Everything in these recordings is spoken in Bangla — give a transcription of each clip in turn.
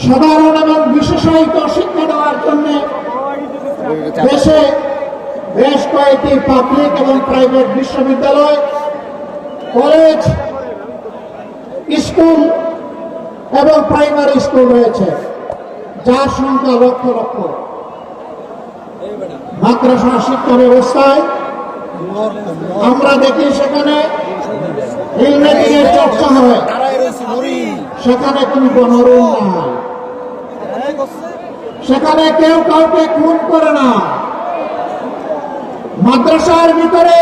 সাধারণ এবং বিশেষায়িত শিক্ষা দেওয়ার জন্য দেশে বেশ কয়েকটি পাবলিক এবং প্রাইভেট বিশ্ববিদ্যালয় কলেজ স্কুল এবং প্রাইমারি স্কুল রয়েছে, যার সংখ্যা লক্ষ লক্ষ। মাদ্রাসা শিক্ষা ব্যবস্থায় আমরা দেখি সেখানে ইংরেজির চর্চা হয়। সেখানে কোনো গণরুম নাই। সেখানে কেউ কাউকে খুন করে না। মাদ্রাসার ভিতরে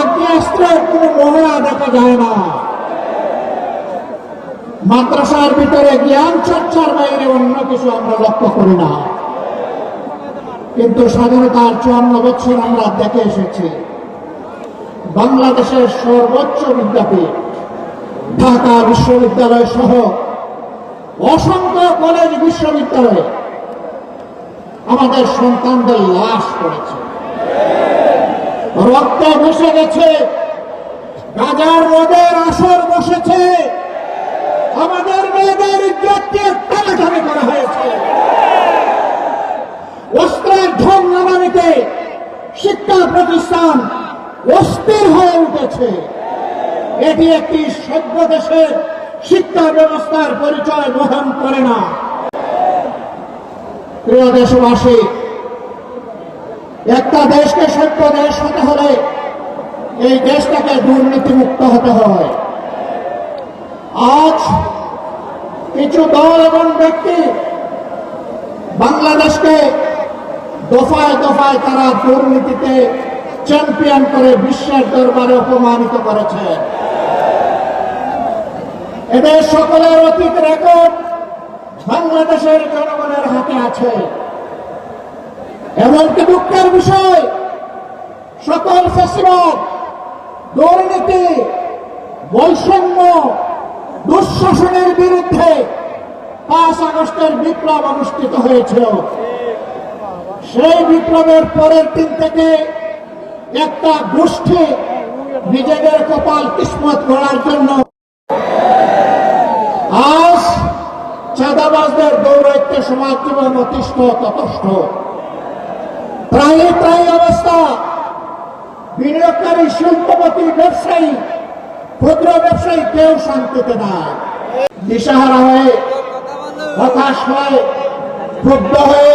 আগ্নেয়াস্ত্রের কোনো মহড়া দেখা যায় না। মাদ্রাসার ভিতরে জ্ঞান চর্চার বাইরে অন্য কিছু আমরা লক্ষ্য করি না। কিন্তু স্বাধীনতার চুয়ান্ন বছর আমরা দেখে এসেছি, বাংলাদেশের সর্বোচ্চ বিদ্যাপীঠ, ঢাকা বিশ্ববিদ্যালয় সহ অসংখ্য কলেজ বিশ্ববিদ্যালয়ে আমাদের সন্তানদের লাশ পড়েছে। রক্ত বসে গেছে। গাজার মদের আসর বসেছে। আমাদের মেয়েদের ইজ্জতকে টানাটানি করা হয়েছে। অস্ত্রের ঢং নামানিতে শিক্ষা প্রতিষ্ঠান অস্থির হয়ে উঠেছে। এটি একটি সভ্য দেশের শিক্ষা ব্যবস্থার পরিচয় বহন করে না। প্রিয় দেশবাসী, একটা দেশকে সভ্য দেশ হতে হলে এই দেশটাকে দুর্নীতিমুক্ত হতে হয়। আজ কিছু দল এবং ব্যক্তি বাংলাদেশকে দফায় দফায় তারা দুর্নীতিতে চ্যাম্পিয়ন করে বিশ্বের দরবারে অপমানিত করেছে। এদের সকলের অতীত রেকর্ড বাংলাদেশের জনগণের হাতে আছে। এমনকি দুঃখের বিষয়, সকল ফেসিবাদ, দুর্নীতি, বৈষম্য, দুঃশাসনের বিরুদ্ধে পাঁচ আগস্টের বিপ্লব অনুষ্ঠিত হয়েছিল। সেই বিপ্লবের পরের দিন থেকে একটা গোষ্ঠী নিজেদের কপাল কিসমত করার জন্য আজ চাঁদাবাজদের দৌরাত্য সমাজ জীবন অতিষ্ঠ ততষ্ঠ প্রায় প্রায় অবস্থা। বিনিয়োগকারী, শিল্পপতি, ব্যবসায়ী, ক্ষুদ্র ব্যবসায়ী কেউ শান্তিতে না দিশাহারা হয়ে, হতাশ হয়ে, ক্ষুব্ধ হয়ে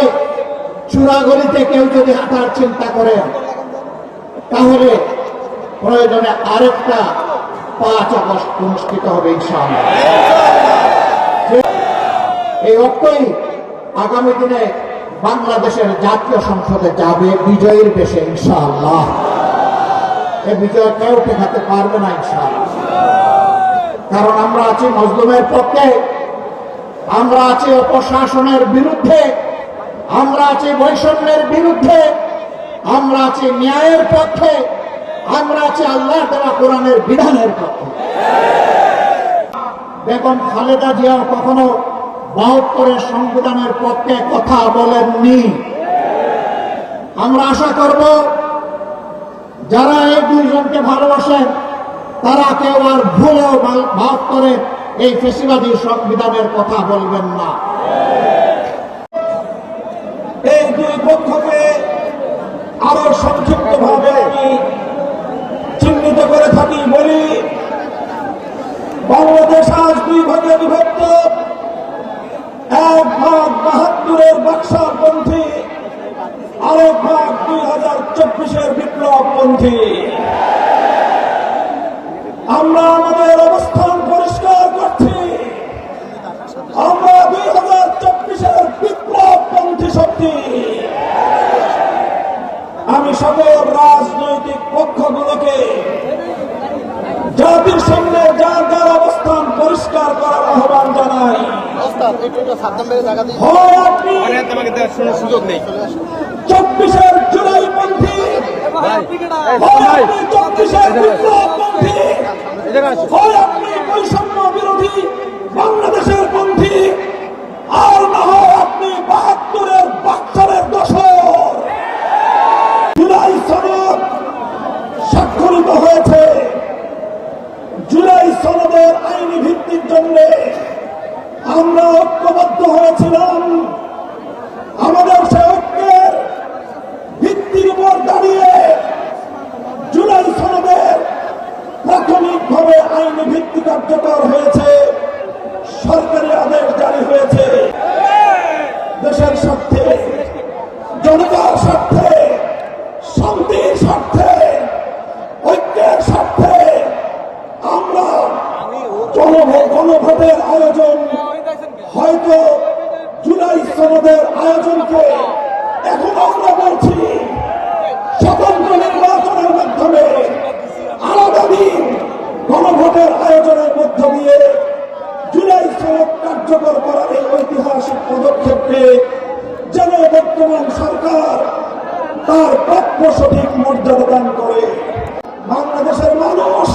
চূড়াগলিতে কেউ যদি হাঁটার চিন্তা করে, তাহলে প্রয়োজনে আরেকটা পাঁচ আগস্ট অনুষ্ঠিত হবে ইনশাআল্লাহ। এই অক্ষই আগামী দিনে বাংলাদেশের জাতীয় সংসদে যাবে বিজয়ের বেশে ইনশাআল্লাহ। এ বিজয় কেউ ঠেকাতে পারবে না, ইনশাআল্লাহ। কারণ আমরা আছি মজলুমের পক্ষে, আমরা আছি অপশাসনের বিরুদ্ধে, আমরা আছি বৈষম্যের বিরুদ্ধে, আমরা আছি ন্যায়ের পক্ষে, আমরা আছি আল্লাহ দেওয়া কোরআনের বিধানের পক্ষে। বেগম খালেদা জিয়াও কখনো বাহাত্তরের সংবিধানের পক্ষে কথা বলেননি। আমরা আশা করব, যারা এই দুইজনকে ভালোবাসেন, তারা কেউ আর ভুলেও বাহাত্তরের এই ফেসিবাদী সংবিধানের কথা বলবেন না। এই দুই পক্ষকে আরও সংক্ষিপ্ত ভাবে চিহ্নিত করে থাকি বলি, বাংলাদেশ আজ দুই ভাগে বিভক্ত এক ভাগ বাহাত্তরের বাক্সাপন্থী আরেক ভাগ দুই হাজার চব্বিশের বিপ্লবপন্থী আমরা আমাদের অবস্থান পরিষ্কার করছি। আমরা দুই হাজার চব্বিশের বিপ্লবপন্থী শক্তি। আমি সকল রাজনৈতিক পক্ষগুলোকে জাতির সামনে যার যার অবস্থান পরিষ্কার করার আহ্বান জানাই। ওস্তাদ একটু একটু সাবধান বেড়ে জায়গা দিই হয় আপনি তোমাকে দেওয়ার কোনো সুযোগ নেই চব্বিশের জুলাই পন্থী হয় আপনি চব্বিশের বিপ্লবপন্থী হয় আপনি গণভোটের আয়োজন হয়তো জুলাই সনদের আয়োজনকে এখন আমরা বলছি স্বতন্ত্র নির্বাচনের মাধ্যমে আলাদা দিন গণভোটের আয়োজনের মধ্য দিয়ে জুলাই সনদ কার্যকর করার এই ঐতিহাসিক পদক্ষেপকে যেন বর্তমান সরকার তার প্রাপ্য সঠিক মর্যাদা দান করে। বাংলাদেশের মানুষ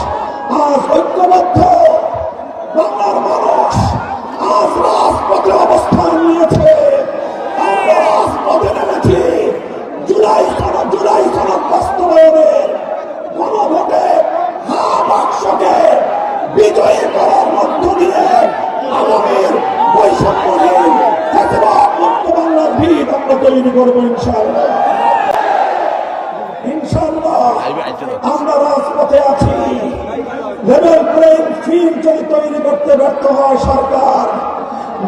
আজ ঐক্যবদ্ধ বাংলার মানুষ আজ রাজপথে অবস্থান নিয়েছে। আমরা রাজপথে নেমেছি। জুলাই সনদ জুলাই সনদ বাস্তবায়নের গণভোটে হা বাক্সকে বিজয়ী করার মধ্য দিয়ে আগামীর বৈষম্যহীন ফেসিবাদ মুক্ত বাংলার ভিত আমরা তৈরি করব ইনশাআল্লাহ। ইনশাআল্লাহ আমরা রাজপথে আছি। লেভেল প্লেইং ফিল্ড যদি তৈরি করতে ব্যর্থ হয় সরকার,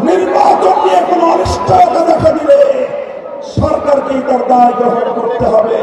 নির্বাচন নিয়ে কোনো অনিশ্চয়তা দেখা দিলে সরকারকেই তার দায় গ্রহণ করতে হবে।